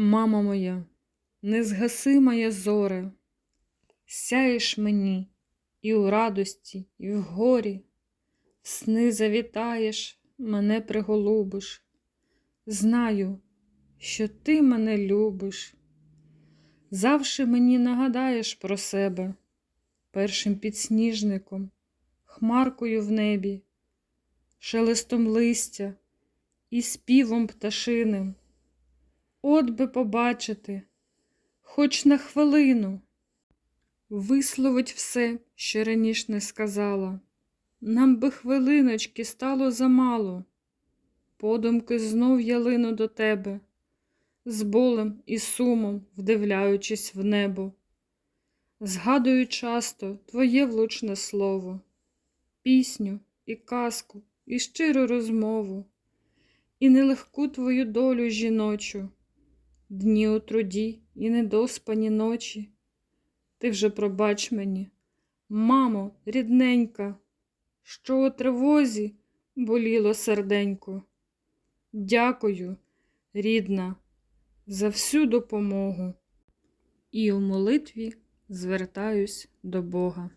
Мама моя, не згаси зоре, сяєш мені і у радості, і в горі, в сни завітаєш, мене приголубиш. Знаю, що ти мене любиш. Завше мені нагадаєш про себе першим підсніжником, хмаркою в небі, шелестом листя і співом пташиним. От би побачити, хоч на хвилину, висловить все, що раніш не сказала. Нам би хвилиночки стало замало. Подумки знов я лину до тебе, з болем і сумом вдивляючись в небо. Згадую часто твоє влучне слово, пісню і казку, і щиру розмову, і нелегку твою долю жіночу, дні у труді і недоспані ночі. Ти вже пробач мені, мамо, рідненька, що у тривозі боліло серденько. Дякую, рідна, за всю допомогу. І у молитві звертаюсь до Бога.